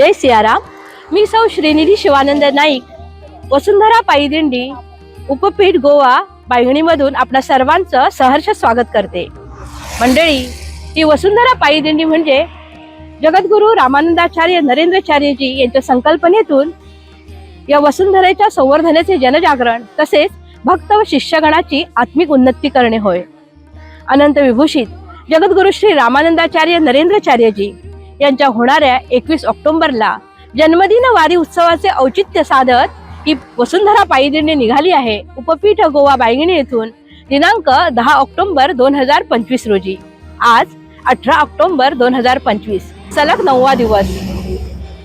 जय सियाराम. मी सौ श्रीनिधी शिवानंद नाईक वसुंधरा पायी दिंडी उपपीठ गोवा बायगणीमधून आपल्या सर्वांचं सहर्ष स्वागत करते. मंडळी ही वसुंधरा पायी दिंडी म्हणजे जगद्गुरू रामानंदाचार्य नरेंद्रचार्यजी यांच्या संकल्पनेतून या वसुंधरेच्या संवर्धनाचे जनजागरण तसेच भक्त व शिष्यगणाची आत्मिक उन्नती करणे होय. अनंत विभूषित जगद्गुरु श्री रामानंदाचार्य नरेंद्रचार्यजी. यांच्या होणाऱ्या एकवीस ऑक्टोबरला जन्मदिन वारी उत्सवाचे औचित्य साधत ही वसुंधरा पायी निघाली आहे. उपपीठ गोवा बायगिणी येथून दिनांक दहा ऑक्टोबर दोन हजार पंचवीस रोजी. आज अठरा ऑक्टोबर दोन हजार पंचवीस. सलग नववा दिवस.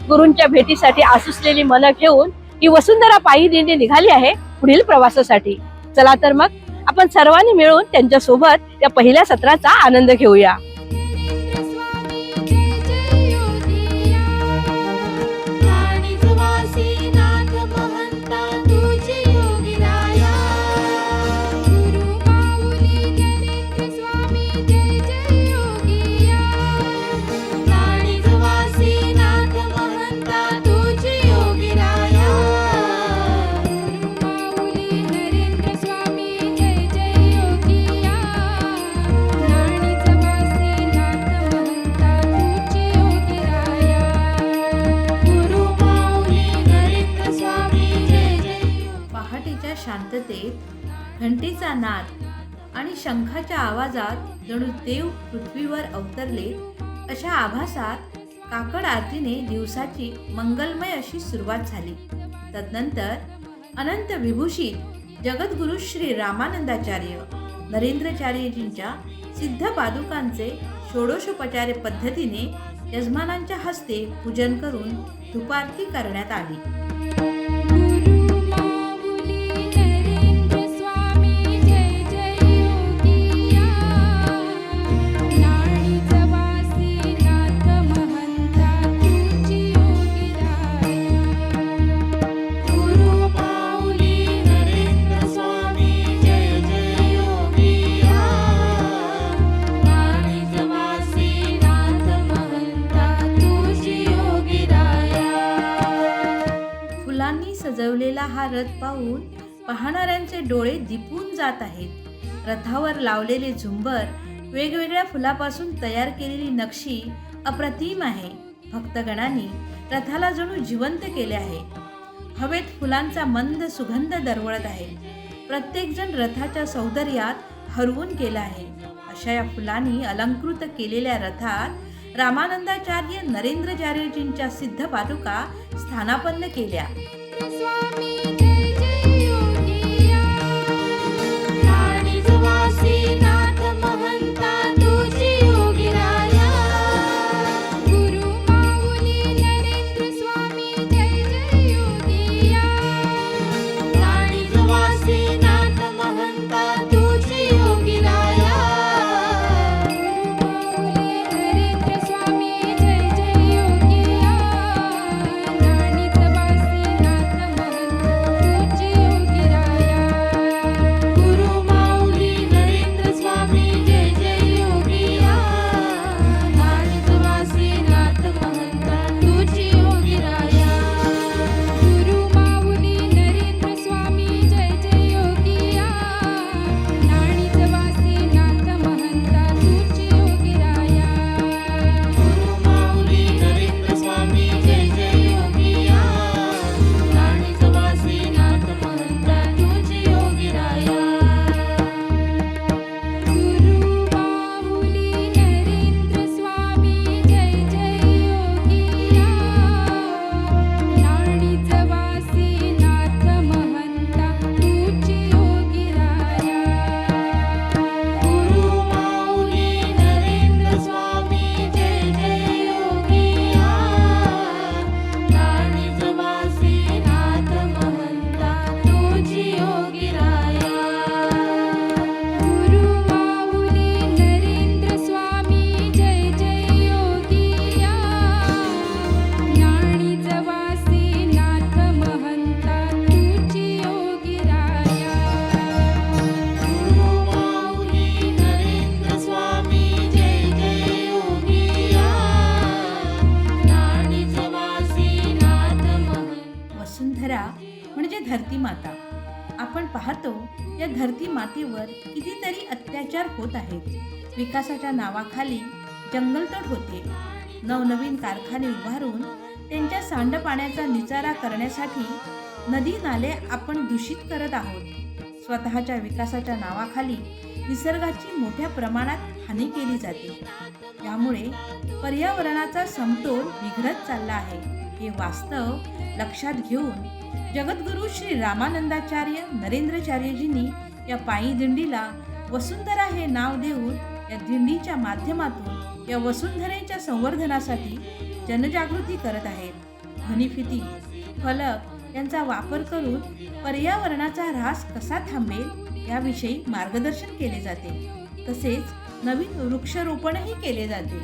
गुरूंच्या भेटीसाठी आसुसलेली मनं घेऊन ही वसुंधरा पायी दिंडी निघाली आहे पुढील प्रवासासाठी. चला तर मग आपण सर्वांनी मिळून त्यांच्यासोबत या पहिल्या सत्राचा आनंद घेऊया. शांततेत घंटेचा नाद आणि शंखाच्या आवाजात जणू देव पृथ्वीवर अवतरले अशा आभासात काकड आरतीने दिवसाची मंगलमय अशी सुरुवात झाली. तदनंतर अनंत विभूषित जगद्गुरु श्री रामानंदाचार्य नरेंद्रचार्यजींच्या सिद्ध पादुकांचे षोडशोपचार पद्धतीने यजमानांच्या हस्ते पूजन करून धुपारती करण्यात आली. सजवलेला हा रथ पाहून पाहणाऱ्यांचे डोळे दिपून जात आहेत. रथावर लावलेले झुंबर वेगवेगळ्या फुलापासून तयार केलेली नक्षी अप्रतिम आहे. भक्तगणांनी रथाला जणू जिवंत केले आहे. हवेत फुलांचा मंद सुगंध दरवळत आहे. प्रत्येकजण रथाच्या सौंदर्यात हरवून गेला आहे. अशा या फुलांनी अलंकृत केलेल्या रथात रामानंदाचार्य नरेंद्रचार्यजींच्या सिद्ध पादुका स्थानापन्न केल्या. स्वामी होत आहेत. विकासाच्या नावाखाली जंगलतोड होते. नवनवीन कारखाने उभारून त्यांच्या सांडपाण्याचा निचारा करण्यासाठी नदी नाले आपण दूषित करत आहोत. स्वतःच्या विकासाच्या नावाखाली निसर्गाची मोठ्या प्रमाणात हानी केली जाते. यामुळे पर्यावरणाचा समतोल बिघडत चालला आहे. हे वास्तव लक्षात घेऊन जगद्गुरू श्री रामानंदाचार्य नरेंद्रचार्यजींनी या पायी दिंडीला वसुंधरा हे नाव देऊन या दिंडीच्या माध्यमातून या वसुंधरेच्या संवर्धनासाठी जनजागृती करत आहेत. ध्वनिफिती फलक यांचा वापर करून पर्यावरणाचा ऱ्हास कसा थांबेल याविषयी मार्गदर्शन केले जाते. तसेच नवीन वृक्षारोपणही केले जाते.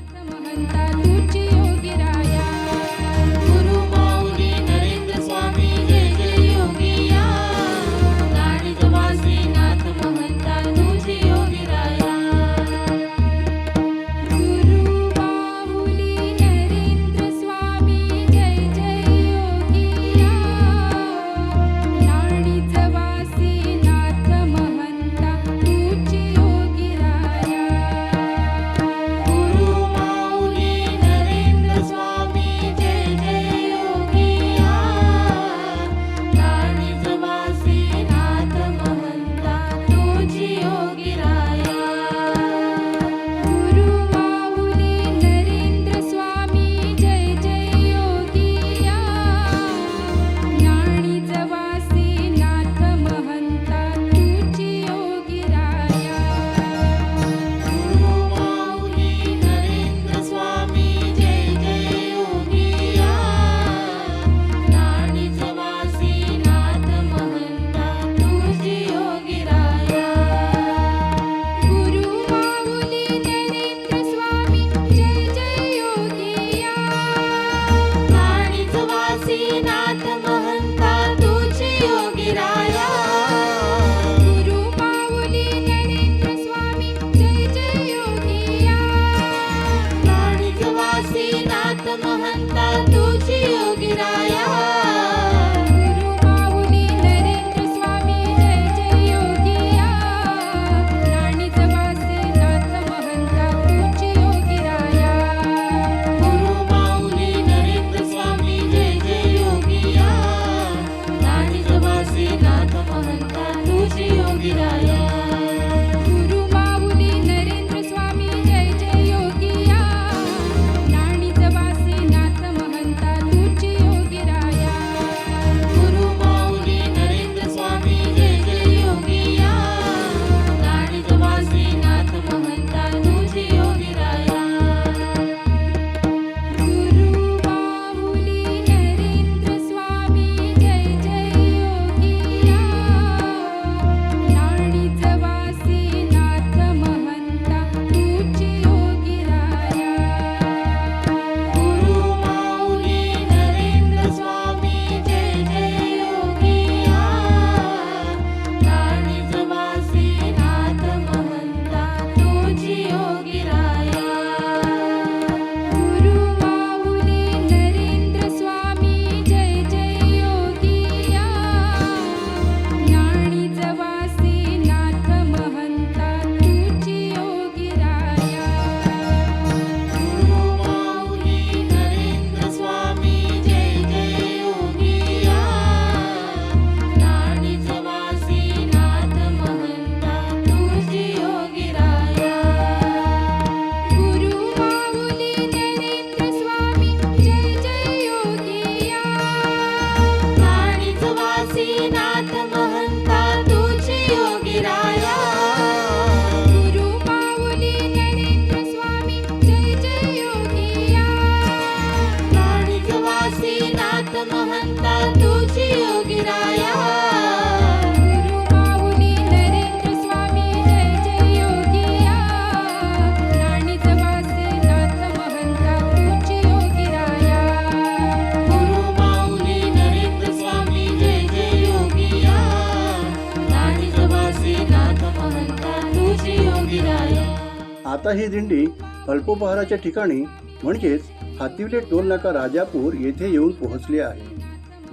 आता ही दिंडी अल्पोपहाराच्या ठिकाणी म्हणजेच हातिवले टोल नाका राजापूर येथे येऊन पोहोचली आहे.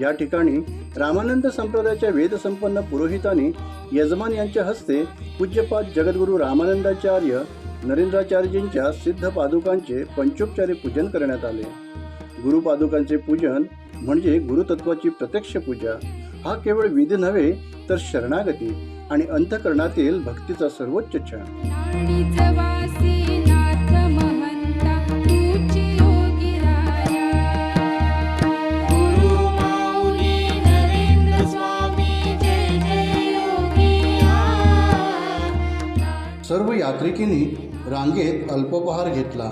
या ठिकाणी रामानंद संप्रदायाच्या वेदसंपन्न पुरोहितांनी यजमान यांच्या हस्ते पूज्यपाद जगद्गुरु रामानंदाचार्य नरेंद्राचार्यजींच्या सिद्ध पादुकांचे पंचोपचारी पूजन करण्यात आले. गुरुपादुकांचे पूजन म्हणजे गुरुतत्वाची प्रत्यक्ष पूजा. हा केवळ विध नव्हे तर शरणागती आणि अंतकरणातील भक्तीचा सर्वोच्च छान सर्व यात्रिकींनी रांगेत अल्पोपहार घेतला.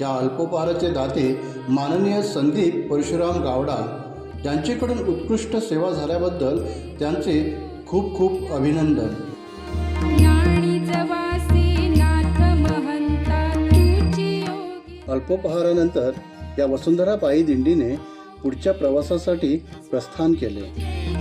या अल्पोपहाराचे दाते माननीय संदीप परशुराम गावडा यांच्याकडून उत्कृष्ट सेवा झाल्याबद्दल त्यांचे खूप खूप अभिनंदन. अल्पोपहारानंतर या वसुंधरा पायी दिंडीने पुढच्या प्रवासासाठी प्रस्थान केले.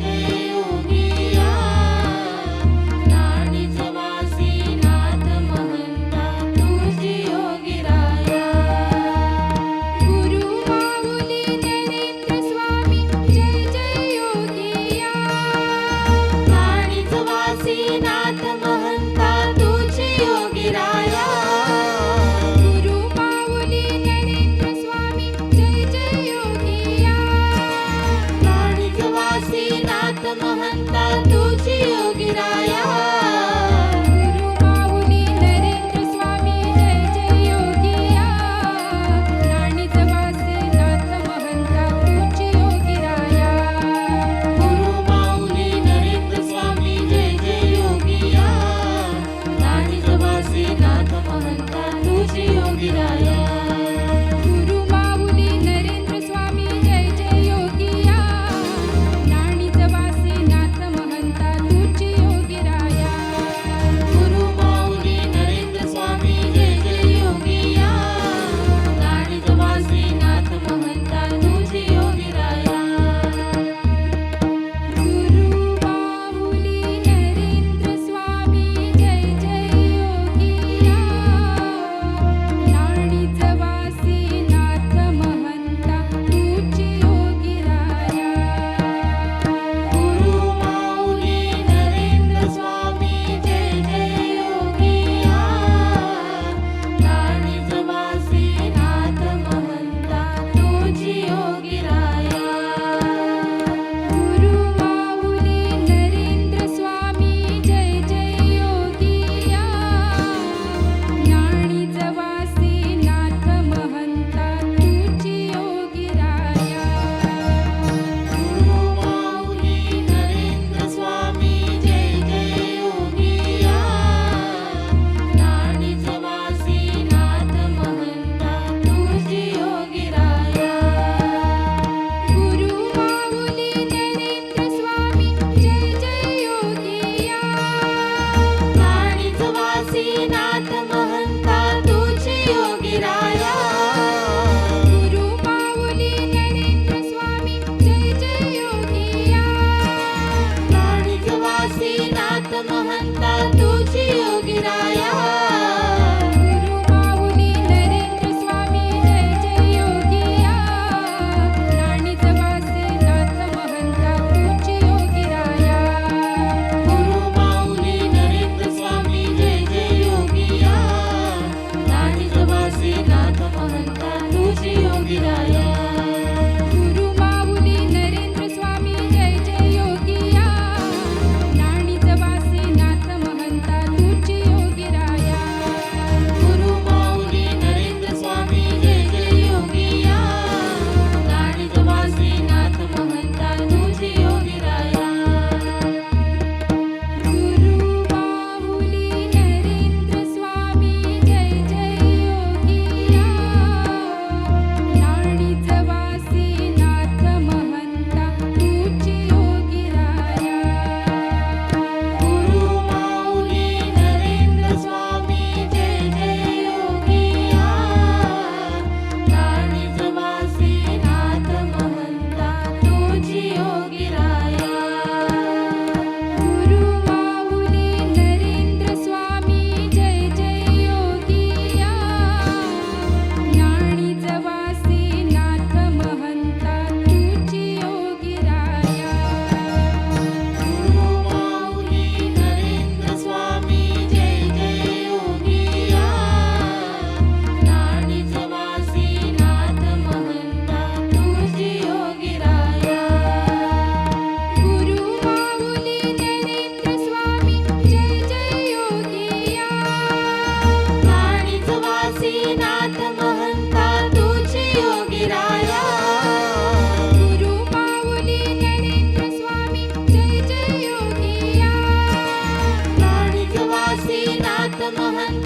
Bethlehem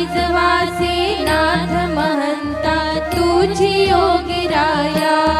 वाईज वासे नाथ महंता तुझी योगिराया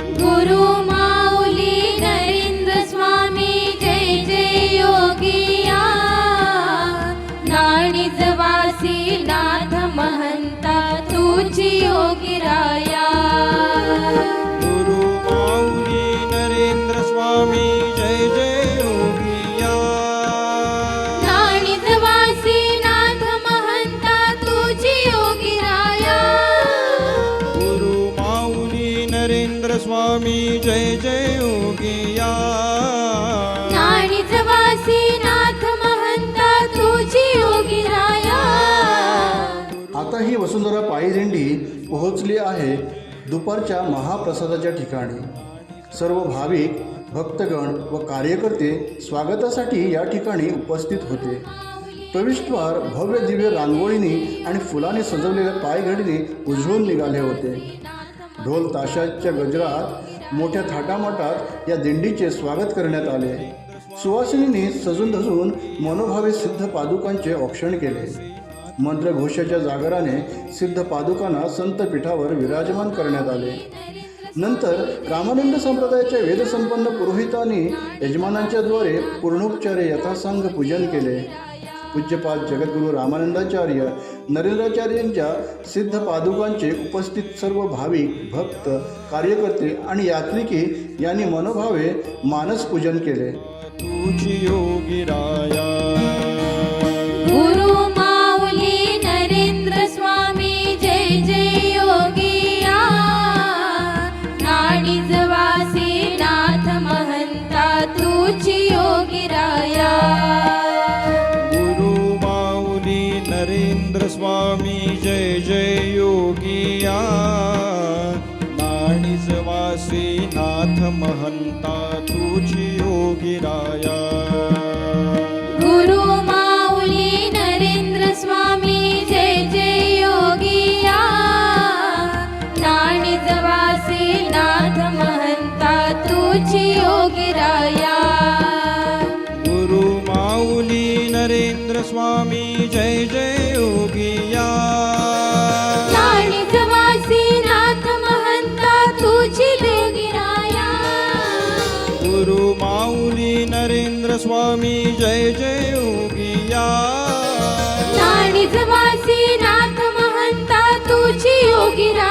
दिंडी पोहोचली आहे दुपारच्या महाप्रसादाच्या ठिकाणी. सर्व भाविक भक्तगण व कार्यकर्ते स्वागतासाठी या ठिकाणी उपस्थित होते. प्रविष्टवार भव्य दिव्य रांगोळीने आणि फुलाने सजवलेल्या पायघडीने उजळून निघाले होते. ढोल ताशाच्या गजरात मोठ्या थाटामाटात या दिंडीचे स्वागत करण्यात आले. सुवासिनीने सजून धजून मनोभावे सिद्ध पादुकांचे औक्षण केले. मंत्रघोषाच्या जागराने सिद्ध पादुकांना संतपीठावर विराजमान करण्यात आले. नंतर रामानंद संप्रदायाच्या वेदसंपन्न पुरोहितांनी यजमानांच्या द्वारे पूर्णोपचारे यथासंघ पूजन केले. पूज्यपाद जगद्गुरु रामानंदाचार्य नरेंद्राचार्यांच्या सिद्ध पादुकांचे उपस्थित सर्व भाविक भक्त कार्यकर्ते आणि यात्रिकी यांनी मनोभावे मानसपूजन केले. योगी राया नाथ महंता तुझी योगी राया। गुरु स्वामी जय जय योगिया नाणीज वासी नाथ महंता तुझी योगिरा।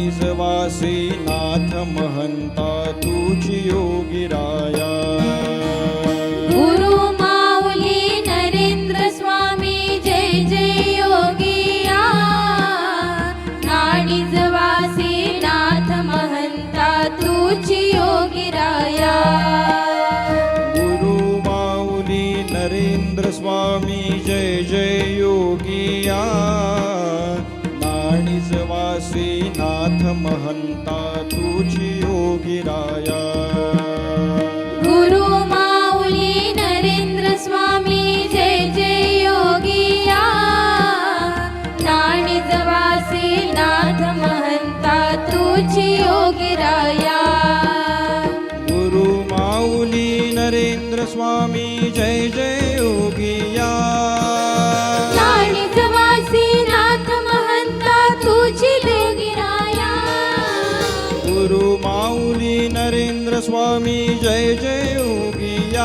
निजवासी नाथ महंता तुझी योगी राया. नरेंद्र स्वामी जय जय योगिया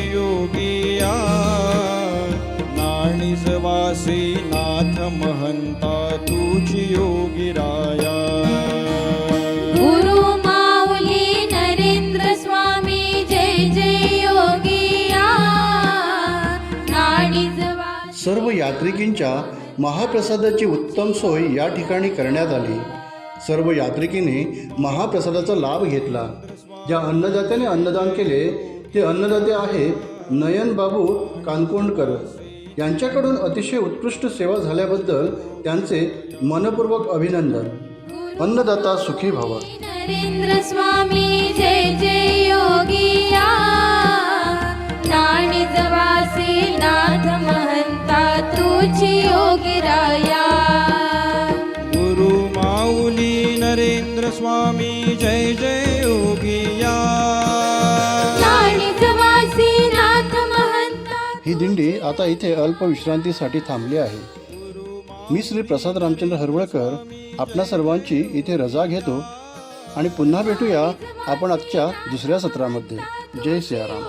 वासी नाथ महंता तुझी योगी राया। गुरु माऊली नरेंद्र स्वामी जय जय योगिया वासी सर्व यात्रिकींच्या महाप्रसादाची उत्तम सोय या ठिकाणी करण्यात आली. सर्व यात्रिकीने महाप्रसादाचा लाभ घेतला. ज्या अन्नदात्याने अन्नदान केले ते अन्नदाते आहे नयन बाबू कानकोंडकर यांच्याकडून अतिशय उत्कृष्ट सेवा झाल्याबद्दल त्यांचे मनपूर्वक अभिनंदन. अन्नदाता सुखी भावा नरेंद्र स्वामी जय जय योगिया नाथ महंता तुझी दिंडी आता इथे अल्प विश्रांतीसाठी थांबली आहे. मी श्री प्रसाद रामचंद्र हरवळकर आपणा सर्वांची इथे रजा घेतो आणि पुन्हा भेटूया आपण आजच्या दुसऱ्या सत्रामध्ये. जय सियाराम.